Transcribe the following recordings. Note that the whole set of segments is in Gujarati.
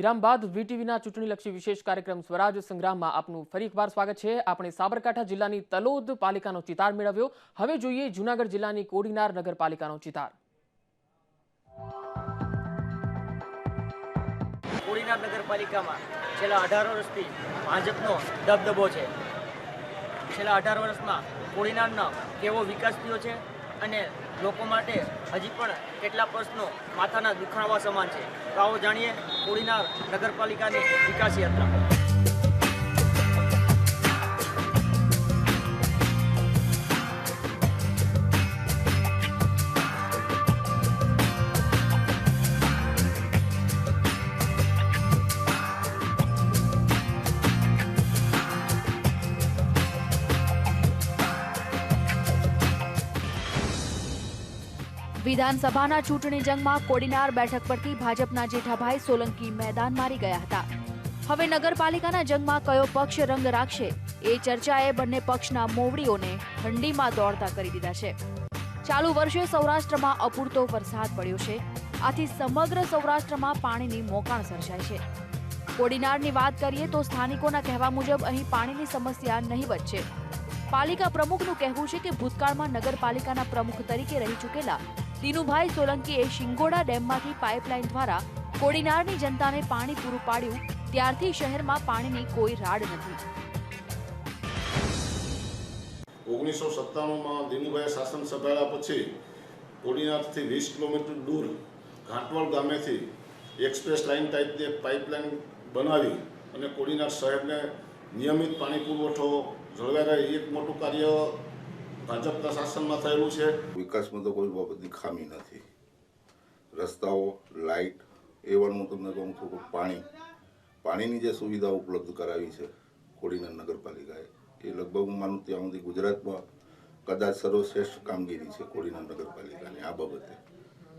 વિરામ બાદ વીટીવીના ચૂંટણીલક્ષી વિશેષ કાર્યક્રમ સ્વરાજ સંગ્રામમાં આપનું ફરી એકવાર સ્વાગત છે. આપણે સાબરકાંઠા જિલ્લાની તલોદ પાલિકાનો ચિતાર મેળવ્યો. હવે જોઈએ જૂનાગઢ જિલ્લાની કોડીનાર નગરપાલિકાનો ચિતાર. કોડીનાર નગરપાલિકામાં છેલ્લા અઢાર વર્ષથી ભાજપનો દબદબો છે. છેલ્લા અઢાર વર્ષમાં કોડીનારનો કેવો વિકાસ થયો છે અને લોકો માટે હજી પણ કેટલા પ્રશ્નો માથાના દુખાવા સમાન છે. તો આવો જાણીએ કોડીનાર નગરપાલિકાની વિકાસ યાત્રા. વિધાનસભાના ચૂંટણી જંગમાં કોડીનાર બેઠક પરથી ભાજપના જેઠાભાઈ સોલંકી મેદાન મારી ગયા હતા. હવે નગરપાલિકાના જંગમાં કયો પક્ષ રંગ રાખશે એ ચર્ચાએ બંને પક્ષના મોવડીઓને ઠંડીમાં દોડતા કરી દીધા છે. ચાલુ વર્ષે સૌરાષ્ટ્રમાં અપૂરતો વરસાદ પડ્યો છે. આથી સમગ્ર સૌરાષ્ટ્રમાં પાણીની મોકાણ સર્જાય છે. કોડીનારની વાત કરીએ તો સ્થાનિકોના કહેવા મુજબ અહીં પાણીની સમસ્યા નહીવત છે પાલિકા પ્રમુખનું કહેવું છે કે ભૂતકાળમાં નગરપાલિકાના પ્રમુખ તરીકે રહી ચૂકેલા દિનુભાઈ સોલંકીએ શિંગોડા ડેમમાંથી પાઇપલાઇન દ્વારા કોડીનારની જનતાને પાણી પૂરું પાડ્યું, ત્યારથી શહેરમાં પાણીની કોઈ રાડ નથી. ઓગણીસો સત્તાણુંમાં દિનુભાઈ શાસન સંભાળ્યા પછી કોડીનારથી વીસ કિલોમીટર દૂર ઘાટવળ ગામેથી એક્સપ્રેસ લાઇન ટાઈપની એક પાઇપલાઇન બનાવી અને કોડીનાર શહેરને નિયમિત પાણી પુરવઠો જળવાઈ રહે એક મોટું કાર્ય ભાજપના શાસનમાં થયેલું છે. વિકાસમાં તો કોઈ બાબતની ખામી નથી. રસ્તાઓ, લાઇટ એવાનું તમને કહું છું કે પાણી. પાણીની જે સુવિધા ઉપલબ્ધ કરાવી છે કોડીનાર નગરપાલિકાએ, એ લગભગ હું માનું ત્યાં સુધી ગુજરાતમાં કદાચ સર્વશ્રેષ્ઠ કામગીરી છે કોડીનાર નગરપાલિકાની આ બાબતે.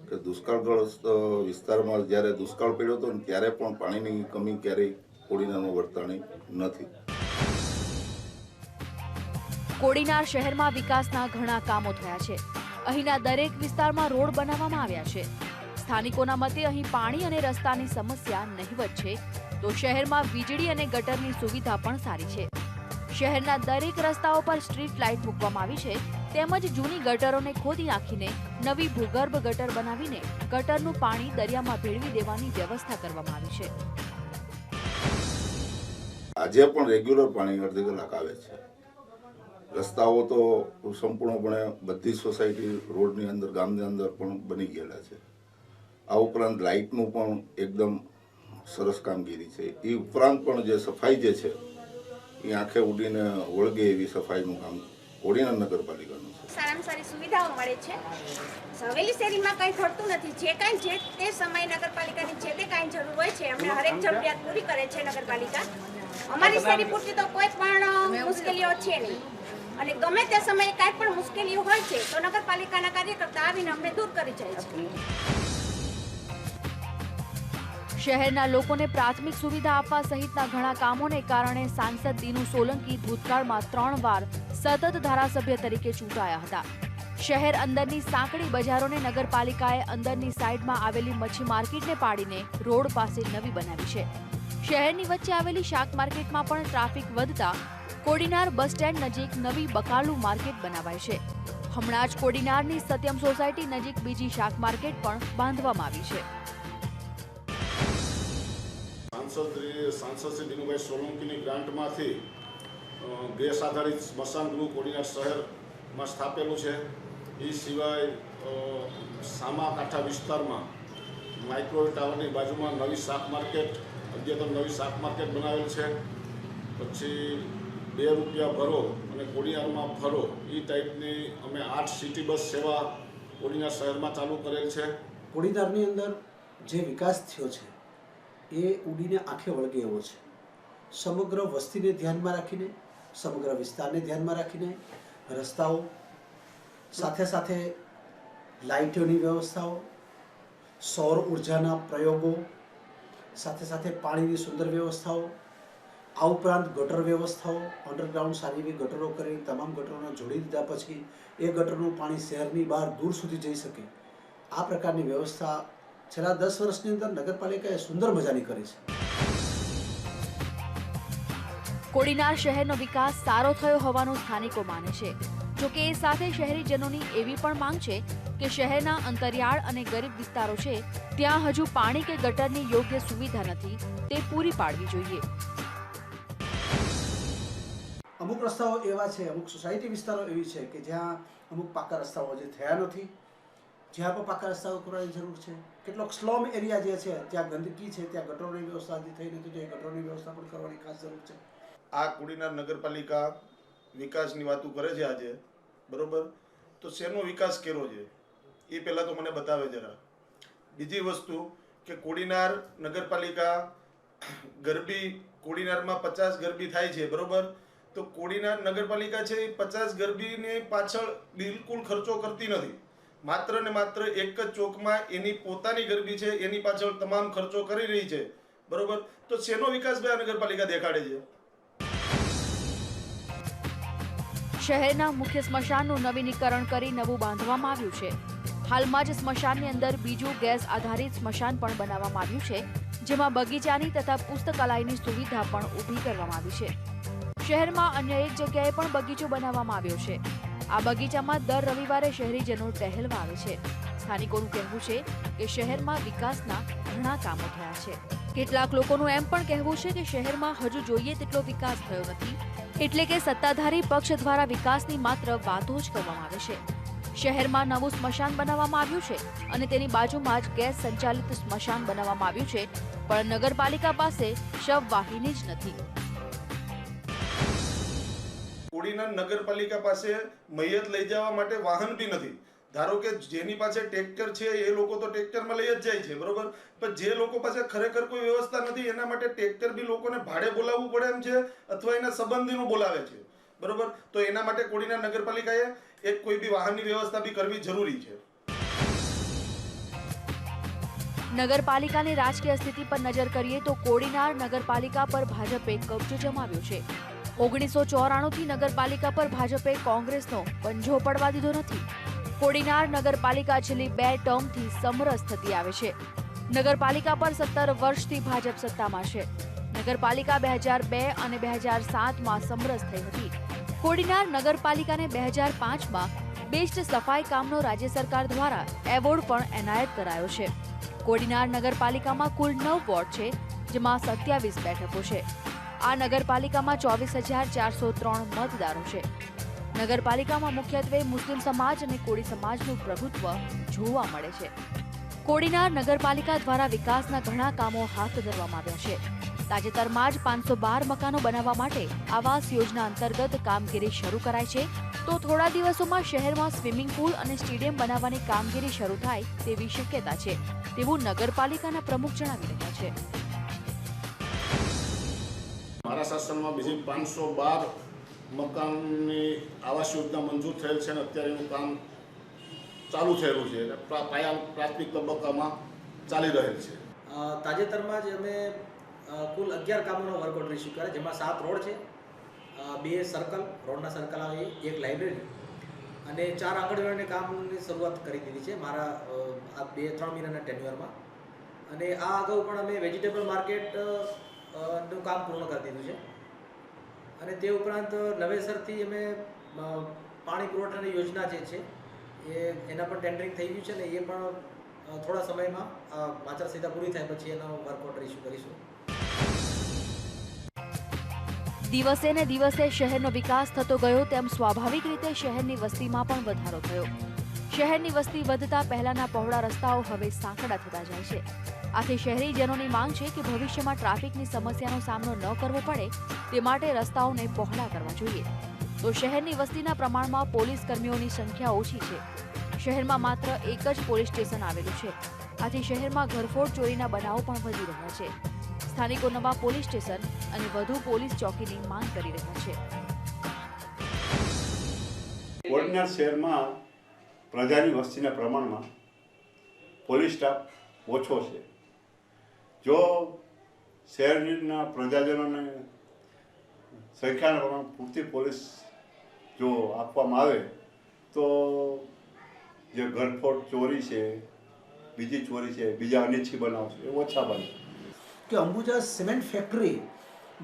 કે દુષ્કાળગ્રસ્ત વિસ્તારમાં જ્યારે દુષ્કાળ પડ્યો હતો ને ત્યારે પણ પાણીની કમી ક્યારેય કોડીનારમાં વર્તાણી નથી. કોડીનાર શહેરમાં વિકાસના ઘણા કામો થયા છે. અહીંના દરેક વિસ્તારમાં રોડ બનાવવામાં આવ્યા છે. સ્થાનિકોના મતે અહીં પાણી અને રસ્તાની સમસ્યા નહીવત છે, તો શહેરમાં વીજળી અને ગટરની સુવિધા પણ સારી છે. શહેરના દરેક રસ્તાઓ પર સ્ટ્રીટ લાઇટ મૂકવામાં આવી છે, તેમજ જૂની ગટરોને ખોદી નાખીને નવી ભૂગર્ભ ગટર બનાવીને ગટરનું પાણી દરિયામાં ભેળવી દેવાની વ્યવસ્થા કરવામાં આવી છે. આજે પણ રેગ્યુલર પાણી અડધી કલાક આવે છે. રસ્તાઓ તો સંપૂર્ણપણે બધી સોસાયટી રોડની અંદર, ગામની અંદર પણ બની ગયેલા છે. આ ઉપરાંત લાઇટનું પણ એકદમ સરસ કામગીરી છે. એ ઉપરાંત પણ જે સફાઈ જે છે એ આંખે ઉડીને વળગે એવી સફાઈનું કામ કોડીનાર નગરપાલિકાનું સારામાં સારી સુવિધાઓ મળે છે. હવેલી શેરીમાં કંઈ થતું નથી. જે કાંઈ, જે તે સમયે નગરપાલિકાની જે તે કાંઈ જરૂર હોય છે અમને હરેક જરૂરિયાત પૂરી કરે છે નગરપાલિકા. અમારી શેરી પૂરતી તો કોઈ પણ મુશ્કેલીઓ છે નહીં. અને ગમે તે સમયે કાંઈ પણ મુશ્કેલીઓ હોય છે, તો નગરપાલિકાના કાર્યકર્તા આવીને અમને દૂર કરી જાય છે. શહેરના લોકોને પ્રાથમિક સુવિધા આપવા સહિતના ઘણા કામોને કારણે સાંસદ દીનુ સોલંકી ભૂતકાળમાં ત્રણ વાર સતત ધારાસભ્ય તરીકે ચૂંટાયા હતા. શહેર અંદરની સાંકડી બજારોને નગરપાલિકાએ અંદરની સાઈડમાં આવેલી મચ્છી માર્કેટને પાડીને રોડ પાસે નવી બનાવી છે. શહેરની વચ્ચે આવેલી શાક માર્કેટમાં પણ ટ્રાફિક વધતા કોડીનાર બસ સ્ટેન્ડ નજીક નવી બકાલું માર્કેટ બનાવાય છે. હમણાં જ કોડીનારની સત્યમ સોસાયટી નજીક બીજી શાક માર્કેટ પણ બાંધવામાં આવી છે. સાંસદ સાંસદ શ્રી દિનુભાઈ ગ્રાન્ટમાંથી ગેસ આધારિત સ્મશાન કોડીનાર શહેરમાં સ્થાપેલું છે. એ સિવાય સામા સામાકાંઠા વિસ્તારમાં માઇક્રોવેવ ટાવરની બાજુમાં નવી શાક માર્કેટ, અદ્યતન નવી શાક માર્કેટ બનાવેલ છે. પછી બે રૂપિયા ભરો અને કોડિયારમાં ફરો એ ટાઈપની અમે આઠ સિટી બસ સેવા કોડીનાર શહેરમાં ચાલુ કરેલ છે. કોડીનારની અંદર જે વિકાસ થયો છે, એ ઉડીને આંખે વળગે એવો છે. સમગ્ર વસ્તીને ધ્યાનમાં રાખીને, સમગ્ર વિસ્તારને ધ્યાનમાં રાખીને, રસ્તાઓ, સાથે સાથે લાઇટોની વ્યવસ્થાઓ, સૌર ઉર્જાના પ્રયોગો, સાથે સાથે પાણીની સુંદર વ્યવસ્થાઓ આ ઉપરાંત ગટર વ્યવસ્થાઓ અંડરગ્રાઉન્ડ સારી એવી ગટરો કરી, તમામ ગટરોને જોડી દીધા પછી એ ગટરનું પાણી શહેરની બહાર દૂર સુધી જઈ શકે. આ પ્રકારની વ્યવસ્થા છેલ્લા દસ વર્ષની અંદર નગરપાલિકાએ સુંદર મજાની કરી છે. કોડીનાર શહેરનો વિકાસ સારો થયો હોવાનું સ્થાનિકો માને છે. જોકે એ સાથે શહેરીજનોની એવી પણ માંગ છે કે શહેરના અંતરિયાળ અને ગરીબ વિસ્તારો છે, ત્યાં હજુ પાણી કે ગટરની યોગ્ય સુવિધા નથી, તે પૂરી પાડવી જોઈએ. અમુક રસ્તાઓ એવા છે, અમુક સોસાયટી વિસ્તારો એવી છે કે જ્યાં અમુક પાકા રસ્તાઓ હજી થયા નથી. જ્યાં પણ પાકા રસ્તાઓ કરવાની જરૂર છે. કેટલોક સ્લોમ એરિયા જે છે, ત્યાં ગંદકી છે, ત્યાં ગટરોની વ્યવસ્થા હજી થઈ નથી, તો એ ગટરોની વ્યવસ્થા પણ કરવાની ખાસ જરૂર છે. આ કુડીનાર નગરપાલિકા વિકાસની વાતો કરે છે આજે, બરોબર? તો શેનો વિકાસ કર્યો છે? એ પહેલાં તો મને બતાવે જરા. બીજી વસ્તુ કે કોડીનાર નગરપાલિકા ગરબી, કોડીનારમાં પચાસ ગરબી થાય છે, બરોબર? તો કોડીનાર નગરપાલિકા છે એ પચાસ ગરબીની પાછળ બિલકુલ ખર્ચો કરતી નથી. માત્ર ને માત્ર એક જ ચોકમાં એની પોતાની ગરબી છે, એની પાછળ તમામ ખર્ચો કરી રહી છે. બરોબર? તો શેનો વિકાસ આ નગરપાલિકા દેખાડે છે? શહેરના મુખ્ય સ્મશાનનું નવીનીકરણ કરી નવું બાંધવામાં આવ્યું છે. હાલમાં જ સ્મશાનની અંદર બીજું ગેસ આધારિત સ્મશાન પણ બનાવવામાં આવ્યું છે, જેમાં બગીચાની તથા પુસ્તકાલયની સુવિધા પણ ઊભી કરવામાં આવી છે. શહેરમાં અન્ય એક જગ્યાએ પણ બગીચો બનાવવામાં આવ્યો છે. આ બગીચામાં દર રવિવારે શહેરીજનો ટહેલવા આવે છે. સ્થાનિકોનું કહેવું છે કે શહેરમાં વિકાસના ઘણા કામો થયા છે. કેટલાક લોકોનું એમ પણ કહેવું છે કે શહેરમાં હજુ જોઈએ તેટલો વિકાસ થયો નથી, એટલે કે સત્તાધારી પક્ષ દ્વારા વિકાસની માત્ર વાતો જ કરવામાં આવે છે. શહેરમાં નવું સ્મશાન બનાવવામાં આવ્યું છે અને તેની બાજુમાં જ ગેસ સંચાલિત સ્મશાન બનાવવામાં આવ્યું છે, પણ નગરપાલિકા પાસે શવ વાહિની જ નથી. કોડીનાર નગરપાલિકા પાસે મૈયત લઈ જવા માટે વાહન બી નથી. ધારો કે જેની પાસે ટ્રેક્ટર છે, એ લોકો તો ટ્રેક્ટરમાં લઈ જ જાય છે, બરોબર? પણ જે લોકો પાસે ખરેખર કોઈ વ્યવસ્થા નથી, એના માટે ટ્રેક્ટર બી લોકોને ભાડે બોલાવવું પડે એમ છે, અથવા એના સંબંધીનું બોલાવે છે, બરોબર? તો એના માટે કોડીના નગરપાલિકાએ એક કોઈ બી વાહનની વ્યવસ્થા બી કરવી જરૂરી છે. નગરપાલિકાની રાજકીય સ્થિતિ પર નજર કરીએ તો કોડીનાર નગરપાલિકા પર ભાજપે કબજો જમાવ્યો છે. ઓગણીસો ચોરાણુંથી નગરપાલિકા પર ભાજપે કોંગ્રેસનો પંજો પડવા દીધો નથી. કોડીનાર નગરપાલિકા છેલ્લી બે ટર્મથી સમરસ થતી આવે છે. નગરપાલિકા પર સત્તર વર્ષથી ભાજપ સત્તામાં છે. નગરપાલિકા બે હજાર બે અને બે હજાર સાતમાં સમરસ થઈ હતી. કોડીનાર નગરપાલિકાને બે હજાર પાંચમાં બેસ્ટ સફાઈ કામનો રાજ્ય સરકાર દ્વારા એવોર્ડ પણ એનાયત કરાયો છે. કોડીનાર નગરપાલિકામાં કુલ નવ વોર્ડ છે, જેમાં સત્યાવીસ બેઠકો છે. આ નગરપાલિકામાં ચોવીસ હજાર ચારસો ત્રણ મતદારો છે. નગરપાલિકામાં મુખ્યત્વે મુસ્લિમ સમાજ અને કોળી સમાજનું પ્રભુત્વ જોવા મળે છે. કોડીનાર નગરપાલિકા દ્વારા વિકાસના ઘણા કામો હાથ ધરવામાં આવ્યા છે. તાજેતરમાં જ પાંચસો બાર મકાનો બનાવવા માટે આવાસ યોજના અંતર્ગત કામગીરી શરૂ કરાઈ છે. તો થોડા દિવસોમાં શહેરમાં સ્વિમિંગ પુલ અને સ્ટેડિયમ બનાવવાની કામગીરી શરૂ થાય તેવી શક્યતા છે. તેવું નગરપાલિકાના પ્રમુખ જણાવી રહ્યા છે. મારા શાસનમાં બીજી પાંચસો બાર મકાનની આવાસ યોજના મંજૂર થયેલ છે અને અત્યારે એનું કામ ચાલુ થયેલું છે અને પાયા, પ્રાથમિક તબક્કામાં ચાલી રહેલ છે. તાજેતરમાં જ અમે કુલ અગિયાર કામોનો વર્ક ઓર્ડર કર્યા જેમાં સાત રોડ છે. બે સર્કલ રોડના સર્કલ આવે, એક લાઇબ્રેરી અને ચાર આંગણવાડીને કામની શરૂઆત કરી દીધી છે મારા આ બે, ત્રણ મહિનાના ટેન્યુઅરમાં અને આ અગાઉ પણ અમે વેજીટેબલ માર્કેટ નું કામ પૂર્ણ કરી દીધું છે. અને તે ઉપરાંત નવેસરથી અમે પાણી પુરવઠાની યોજના જે છે, એ એના પણ ટેન્ડરિંગ થઈ ગયું છે ને એ પણ થોડા સમયમાં આ આચારસંહિતા પૂરી થાય પછી એનો વર્ક ઓર્ડર ઇસ્યુ કરીશું. દિવસે ને દિવસે શહેરનો વિકાસ થતો ગયો તેમ સ્વાભાવિક રીતે શહેરની વસ્તીમાં પણ વધારો થયો. શહેરની વસ્તી વધતા પહેલાના પહોળા રસ્તાઓ હવે સાંકડા થતા જાય છે. આથી શહેરીજનોની માંગ છે કે ભવિષ્યમાં ટ્રાફિકની સમસ્યાનો સામનો ન કરવો પડે તે માટે રસ્તાઓને પહોળા કરવા જોઈએ. તો શહેરની વસ્તીના પ્રમાણમાં પોલીસ કર્મીઓની સંખ્યા ઓછી છે. શહેરમાં માત્ર એક જ પોલીસ સ્ટેશન આવેલું છે. આથી શહેરમાં ઘરફોડ ચોરીના બનાવો પણ વધી રહ્યા છે. સ્થાનિકો નવા પોલીસ સ્ટેશન અને વધુ પોલીસ ચોકીની માંગ કરી રહ્યા છે. કોડીનાર શહેરમાં પ્રજાની વસ્તીના પ્રમાણમાં પોલીસ સ્ટાફ ઓછો છે. જો શહેરના પ્રજાજનોને સંખ્યાના પૂરતી પોલીસ જો આપવામાં આવે, તો જે ઘરફોડ ચોરી છે, બીજી ચોરી છે, બીજા અનિચ્છી બનાવ છે, એ ઓછા બને. કે અંબુજા સિમેન્ટ ફેક્ટરી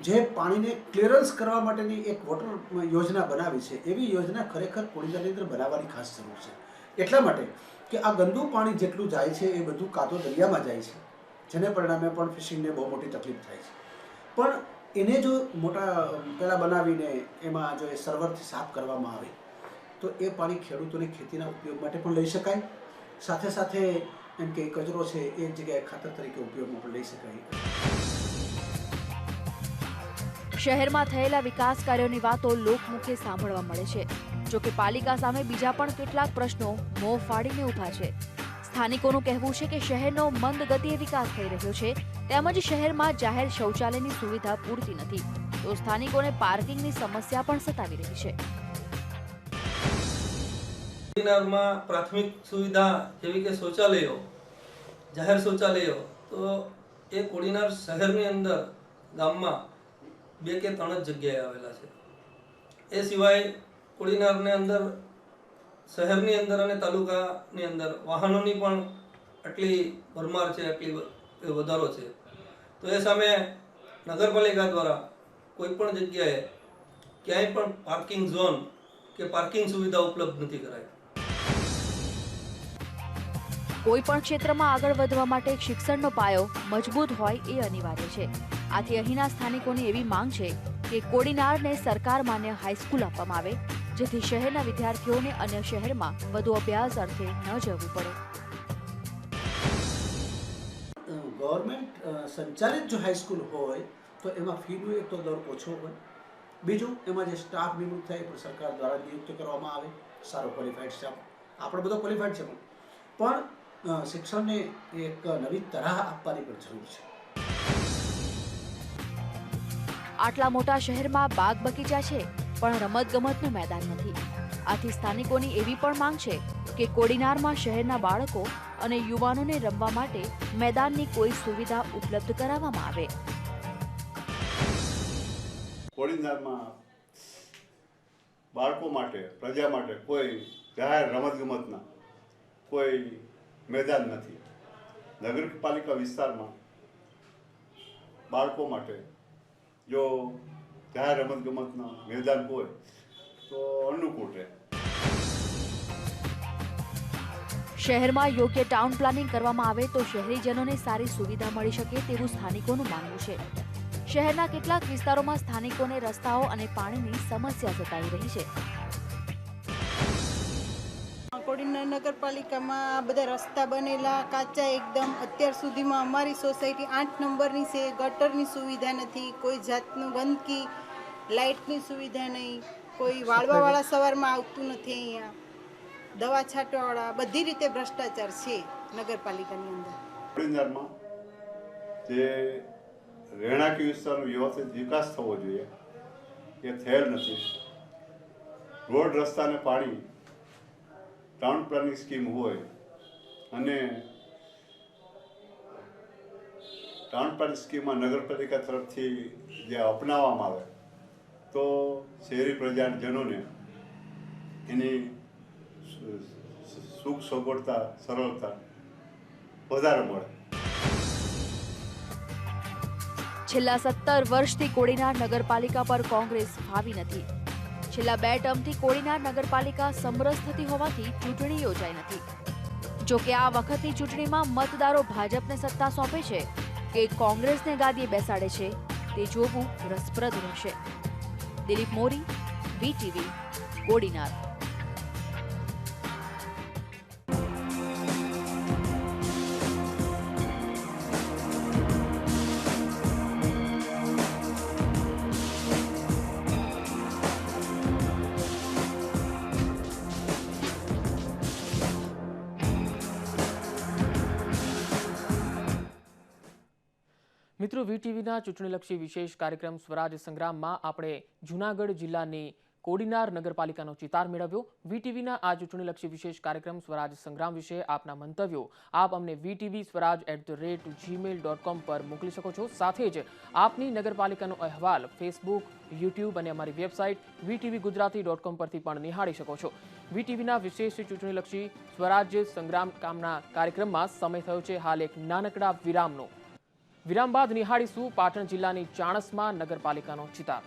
જે પાણીને ક્લિયરન્સ કરવા માટેની એક વોટર યોજના બનાવી છે, એવી યોજના ખરેખર કોડીનારની અંદર બનાવવાની ખાસ જરૂર છે. એટલા માટે કે આ ગંદુ પાણી જેટલું જાય છે, એ બધું કાં દરિયામાં જાય છે. જેને પરિણામે પણ ફિશિંગને બહુ મોટી તકલીફ થાય છે. પણ એને જો મોટા, પેલા બનાવીને એમાં જો એ સર્વરથી સાફ કરવામાં આવે, તો એ પાણી ખેડૂતોને ખેતીના ઉપયોગ માટે પણ લઈ શકાય. સાથે સાથે એમ કે કચરો છે એ જગ્યાએ ખાતર તરીકે ઉપયોગમાં પણ લઈ શકાય. શહેરમાં થયેલા વિકાસ કાર્યોની વાતો લોકમુખે સાંભળવા મળે છે. જોકે પાલિકા સામે બીજા પણ કેટલાક પ્રશ્નો મોં ફાડીને ઊભા છે. સ્થાનિકોનું કહેવું છે કે શહેરનો મંદ ગતિએ વિકાસ થઈ રહ્યો છે, તેમજ શહેરમાં જાહેર શૌચાલયની સુવિધા પૂરતી નથી. તો સ્થાનિકોને પાર્કિંગની સમસ્યા પણ સતાવી રહી છે. કોડીનારમાં પ્રાથમિક સુવિધા જેવી કે શૌચાલયો, જાહેર શૌચાલયો, તો એ કોડીનાર શહેરની અંદર ગામમાં બે કે ત્રણ જ જગ્યાએ આવેલા છે. એ સિવાય કોડીનારની અંદર શહેરની અંદર અને તાલુકાની અંદર વાહનોની પણ આટલી ભરમાર છે, આટલી વધારો છે. તો એ સામે નગરપાલિકા દ્વારા કોઈ પણ જગ્યાએ ક્યાંય પણ પાર્કિંગ ઝોન કે પાર્કિંગ સુવિધા ઉપલબ્ધ નથી કરાઈ. કોઈ પણ ક્ષેત્રમાં આગળ વધવા માટે શિક્ષણનો પાયો મજબૂત હોય એ અનિવાર્ય છે. આથી અહીંના સ્થાનિકોની એવી માંગ છે કે કોડીનારને સરકાર માન્ય હાઈસ્કૂલ આપવામાં આવે જેથી શહેરના વિદ્યાર્થીઓને અન્ય શહેરમાં વધુ અભ્યાસ અર્થે ન જવું પડે. ગવર્મેન્ટ સંચાલિત જો હાઈસ્કૂલ હોય તો એમાં ફીનો એક તો દર ઓછો હોય. બીજું એમાં જે સ્ટાફ નિમણૂક થાય પણ સરકાર દ્વારા નિયુક્ત કરવામાં આવે. સારો ક્વોલિફાઈડ સ્ટાફ આપણે બધો ક્વોલિફાઈડ છે પણ. પણ શિક્ષણને એક નવી તરાહ આપવાની પણ જરૂર છે. આટલા મોટા શહેરમાં બાગ બગીચા છે. પણ રમતગમતનું મેદાન નથી. આથી સ્થાનિકોની એવી પણ માંગ છે કે કોડીનારમાં શહેરના બાળકો અને યુવાનોને રમવા માટે મેદાનની કોઈ સુવિધા ઉપલબ્ધ કરાવવામાં આવે. કોડીનારમાં બાળકો માટે, પ્રજા માટે કોઈ જાહેર રમતગમતના કોઈ મેદાન નથી. નગરપાલિકા વિસ્તારમાં બાળકો માટે જો જાહેર રમતગમતના મેદાન હોય તો અનુકૂળ રહે. શહેરમાં યોગ્ય ટાઉન પ્લાનિંગ કરવામાં આવે તો શહેરીજનોને સારી સુવિધા મળી શકે તેવું સ્થાનિકોનું માનવું છે. શહેરના કેટલાક વિસ્તારોમાં સ્થાનિકોને રસ્તાઓ અને પાણીની સમસ્યા સતાવી રહી છે. કોડીનાર નગરપાલિકામાં આ બધા રસ્તા બનેલા કાચા એકદમ. અત્યાર સુધીમાં અમારી સોસાયટી આઠ નંબરની છે ગટરની સુવિધા નથી કોઈ જાતનું ગંદકી લાઇટની સુવિધા નહીં, કોઈ વાળવાવાળા સવારમાં આવતું નથી અહીંયા. દવા છાંટવાવાળા, બધી રીતે ભ્રષ્ટાચાર છે નગરપાલિકાની અંદર. જે રહેણાંકી વિસ્તારનો વ્યવસ્થિત વિકાસ થવો જોઈએ, એ થયેલ નથી. રોડ રસ્તાને પાણી, ટાઉન પ્લાનિંગ સ્કીમ હોય અને ટાઉન પ્લાનિંગ સ્કીમમાં નગરપાલિકા તરફથી જે અપનાવવામાં આવે તો શહેરી પ્રજાજનોને એની સુખ સગવડતા, સરળતા વધારે મળે. છેલ્લા સત્તર વર્ષથી કોડીનાર નગરપાલિકા પર કોંગ્રેસ ફાવી નથી. છેલ્લા બે ટર્મથી કોડીનાર નગરપાલિકા સમરસ થતી હોવાથી ચૂંટણી યોજાઈ નથી. જોકે આ વખતની ચૂંટણીમાં મતદારો ભાજપને સત્તા સોંપે છે કે કોંગ્રેસને ગાદીએ બેસાડે છે, તે જોવું રસપ્રદ રહેશે. દિલીપ મોરી વીટીવી કોડીનાર. મિત્રો, વીટીવીના ચૂંટણીલક્ષી વિશેષ કાર્યક્રમ સ્વરાજ સંગ્રામમાં આપણે જૂનાગઢ જિલ્લાની કોડીનાર નગરપાલિકાનો ચિતાર મેળવ્યો. વીટીવીના આ ચૂંટણીલક્ષી વિશેષ કાર્યક્રમ સ્વરાજ સંગ્રામ વિશે આપના મંતવ્યો આપ અમને VTV Swaraj at the rate Gmail dot પર મોકલી શકો છો. સાથે જ આપની નગરપાલિકાનો અહેવાલ ફેસબુક યુટ્યુબ અને અમારી વેબસાઇટ વીટીવી ગુજરાતી ડોટ પરથી પણ નિહાળી શકો છો. વીટીવીના વિશેષ ચૂંટણીલક્ષી સ્વરાજ સંગ્રામ કામના કાર્યક્રમમાં સમય થયો છે. હાલ એક નાનકડા વિરામનો વિરામ બાદ નિહાળીશું પાટણ જિલ્લાની ચાણસમાં નગરપાલિકાનો ચિતાર.